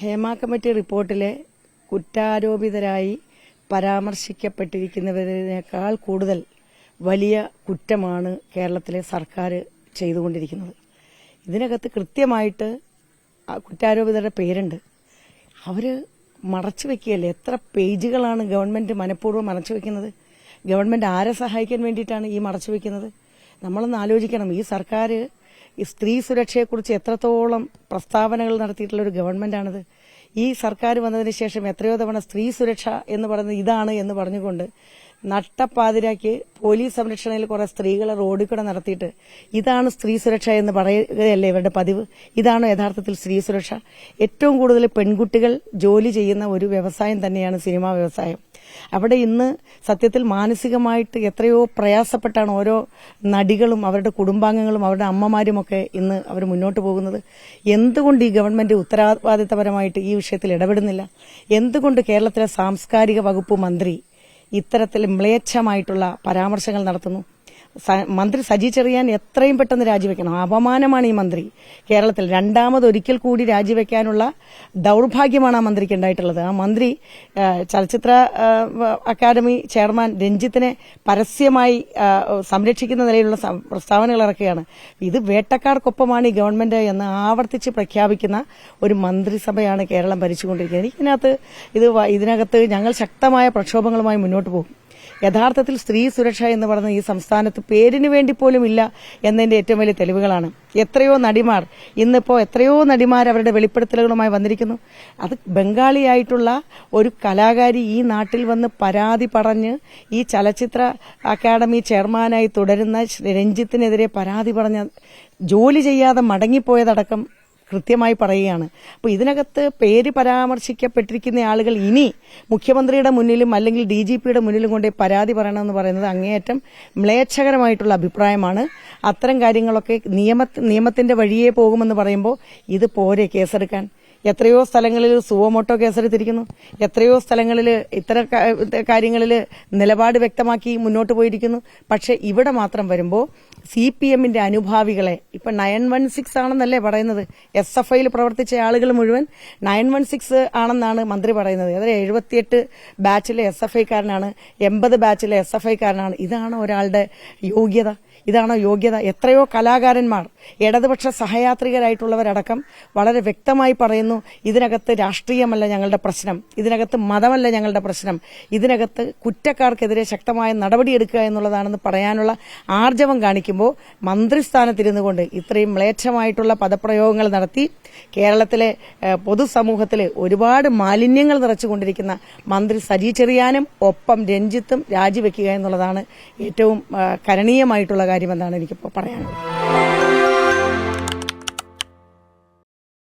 Hema committee റിപ്പോർട്ടിലെ കുറ്റാരോപിതരായി പരാമർശിക്കപ്പെട്ടിരിക്കുന്നവരേക്കാൾ കൂടുതൽ വലിയ കുറ്റമാണ് കേരളത്തിലെ സർക്കാർ ചെയ്തുകൊണ്ടിരിക്കുന്നത്. ഇതിനകത്ത് കൃത്യമായിട്ട് കുറ്റാരോപിതരുടെ പേരുണ്ട്. അവർ മറച്ചു വെക്കുകയല്ലേ? എത്ര പേജുകളാണ് ഗവൺമെന്റ് മനഃപൂർവം മറച്ചു വെക്കുന്നത്? ഗവൺമെന്റ് ആരെ സഹായിക്കാൻ വേണ്ടിയിട്ടാണ് ഈ മറച്ചു വെക്കുന്നത്? നമ്മളൊന്ന് ആലോചിക്കണം. ഈ സർക്കാർ ഈ സ്ത്രീ സുരക്ഷയെക്കുറിച്ച് എത്രത്തോളം പ്രസ്താവനകൾ നടത്തിയിട്ടുള്ള ഒരു ഗവൺമെന്റാണിത്. ഈ സർക്കാർ വന്നതിന് ശേഷം എത്രയോ തവണ സ്ത്രീ സുരക്ഷ എന്ന് പറയുന്നത് ഇതാണ് എന്ന് പറഞ്ഞുകൊണ്ട് നട്ടപ്പാതിരാക്കി പോലീസ് സംരക്ഷണയിൽ കുറെ സ്ത്രീകളെ റോഡിൽ കൂടെ നടത്തിയിട്ട് ഇതാണ് സ്ത്രീ സുരക്ഷ എന്ന് പറയുകയല്ലേ ഇവരുടെ പതിവ്. ഇതാണ് യഥാർത്ഥത്തിൽ സ്ത്രീ സുരക്ഷ. ഏറ്റവും കൂടുതൽ പെൺകുട്ടികൾ ജോലി ചെയ്യുന്ന ഒരു വ്യവസായം തന്നെയാണ് സിനിമാ വ്യവസായം. അവിടെ ഇന്ന് സത്യത്തിൽ മാനസികമായിട്ട് എത്രയോ പ്രയാസപ്പെട്ടാണ് ഓരോ നടികളും അവരുടെ കുടുംബാംഗങ്ങളും അവരുടെ അമ്മമാരുമൊക്കെ ഇന്ന് അവർ മുന്നോട്ട് പോകുന്നത്. എന്തുകൊണ്ട് ഈ ഗവൺമെന്റ് ഉത്തരവാദിത്തപരമായിട്ട് ഈ വിഷയത്തിൽ ഇടപെടുന്നില്ല? എന്തുകൊണ്ട് കേരളത്തിലെ സാംസ്കാരിക വകുപ്പ് മന്ത്രി ഇത്തരത്തിൽ മ്ലേച്ഛമായിട്ടുള്ള പരാമർശങ്ങൾ നടത്തുന്നു? മന്ത്രി സജി ചെറിയാൻ എത്രയും പെട്ടെന്ന് രാജിവെക്കണം. അപമാനമാണ് ഈ മന്ത്രി. കേരളത്തിൽ രണ്ടാമത് ഒരിക്കൽ കൂടി രാജിവെക്കാനുള്ള ദൗർഭാഗ്യമാണ് ആ മന്ത്രിക്ക് ഉണ്ടായിട്ടുള്ളത്. ആ മന്ത്രി ചലച്ചിത്ര അക്കാദമി ചെയർമാൻ രഞ്ജിത്തിനെ പരസ്യമായി സംരക്ഷിക്കുന്ന നിലയിലുള്ള പ്രസ്താവനകൾ ഇറക്കുകയാണ്. ഇത് വേട്ടക്കാർക്കൊപ്പമാണ് ഈ ഗവൺമെന്റ് എന്ന് ആവർത്തിച്ച് പ്രഖ്യാപിക്കുന്ന ഒരു മന്ത്രിസഭയാണ് കേരളം ഭരിച്ചുകൊണ്ടിരിക്കുന്നത്. ഇതിനകത്ത് ഇത് ഇതിനകത്ത് ഞങ്ങൾ ശക്തമായ പ്രക്ഷോഭങ്ങളുമായി മുന്നോട്ട് പോകും. യഥാർത്ഥത്തിൽ സ്ത്രീ സുരക്ഷ എന്ന് പറയുന്ന ഈ സംസ്ഥാനത്ത് പേരിന് വേണ്ടി പോലും ഇല്ല എന്നതിന്റെ ഏറ്റവും വലിയ തെളിവുകളാണ്. എത്രയോ നടിമാർ ഇന്നിപ്പോൾ എത്രയോ നടിമാർ അവരുടെ വെളിപ്പെടുത്തലുകളുമായി വന്നിരിക്കുന്നു. അത് ബംഗാളിയായിട്ടുള്ള ഒരു കലാകാരി ഈ നാട്ടിൽ വന്ന് പരാതി പറഞ്ഞ് ഈ ചലച്ചിത്ര അക്കാദമി ചെയർമാനായി തുടരുന്ന രഞ്ജിത്തിനെതിരെ പരാതി പറഞ്ഞ ജോലി ചെയ്യാതെ മടങ്ങിപ്പോയതടക്കം കൃത്യമായി പറയുകയാണ്. അപ്പോൾ ഇതിനകത്ത് പേര് പരാമർശിക്കപ്പെട്ടിരിക്കുന്ന ആളുകൾ ഇനി മുഖ്യമന്ത്രിയുടെ മുന്നിലും അല്ലെങ്കിൽ ഡി ജി പിയുടെ മുന്നിലും കൊണ്ടേ പരാതി പറയണമെന്ന് പറയുന്നത് അങ്ങേയറ്റം മ്ലേച്ഛകരമായിട്ടുള്ള അഭിപ്രായമാണ്. അത്തരം കാര്യങ്ങളൊക്കെ നിയമ നിയമത്തിന്റെ വഴിയേ പോകുമെന്ന് പറയുമ്പോൾ ഇത് പോരെ കേസെടുക്കാൻ. എത്രയോ സ്ഥലങ്ങളിൽ സുവോമോട്ടോ കേസെടുത്തിരിക്കുന്നു. എത്രയോ സ്ഥലങ്ങളിൽ ഇത്തരം കാര്യങ്ങളിൽ നിലപാട് വ്യക്തമാക്കി മുന്നോട്ട് പോയിരിക്കുന്നു. പക്ഷെ ഇവിടെ മാത്രം വരുമ്പോൾ സി പി എമ്മിന്റെ അനുഭാവികളെ ഇപ്പൊ നയൻ വൺ സിക്സ് ആണെന്നല്ലേ പറയുന്നത്. എസ് എഫ് ഐയിൽ പ്രവർത്തിച്ച ആളുകൾ മുഴുവൻ നയൻ വൺ സിക്സ് ആണെന്നാണ് മന്ത്രി പറയുന്നത്. അതായത് എഴുപത്തിയെട്ട് ബാച്ചിലെ എസ് എഫ് ഐക്കാരനാണ് എൺപത് ബാച്ചിലെ എസ് എഫ് ഐക്കാരനാണ്. ഇതാണ് ഒരാളുടെ യോഗ്യത. ഇതാണോ യോഗ്യത? എത്രയോ കലാകാരന്മാർ ഇടതുപക്ഷ സഹയാത്രികരായിട്ടുള്ളവരടക്കം വളരെ വ്യക്തമായി പറയുന്നു ഇതിനകത്ത് രാഷ്ട്രീയമല്ല ഞങ്ങളുടെ പ്രശ്നം ഇതിനകത്ത് മതമല്ല ഞങ്ങളുടെ പ്രശ്നം ഇതിനകത്ത് കുറ്റക്കാർക്കെതിരെ ശക്തമായ നടപടിയെടുക്കുക എന്നുള്ളതാണെന്ന് പറയാനുള്ള ആർജവം കാണിക്കുമ്പോൾ മന്ത്രിസ്ഥാനത്തിരുന്നു കൊണ്ട് ഇത്രയും മ്ലേച്ഛമായിട്ടുള്ള പദപ്രയോഗങ്ങൾ നടത്തി കേരളത്തിലെ പൊതുസമൂഹത്തിൽ ഒരുപാട് മാലിന്യങ്ങൾ നിറച്ചുകൊണ്ടിരിക്കുന്ന മന്ത്രി സജി ചെറിയാനും ഒപ്പം രഞ്ജിത്തും രാജിവെക്കുക എന്നുള്ളതാണ് ഏറ്റവും കരണീയമായിട്ടുള്ള കാര്യമെന്നാണ് എനിക്കിപ്പോൾ പറയാനുള്ളത്.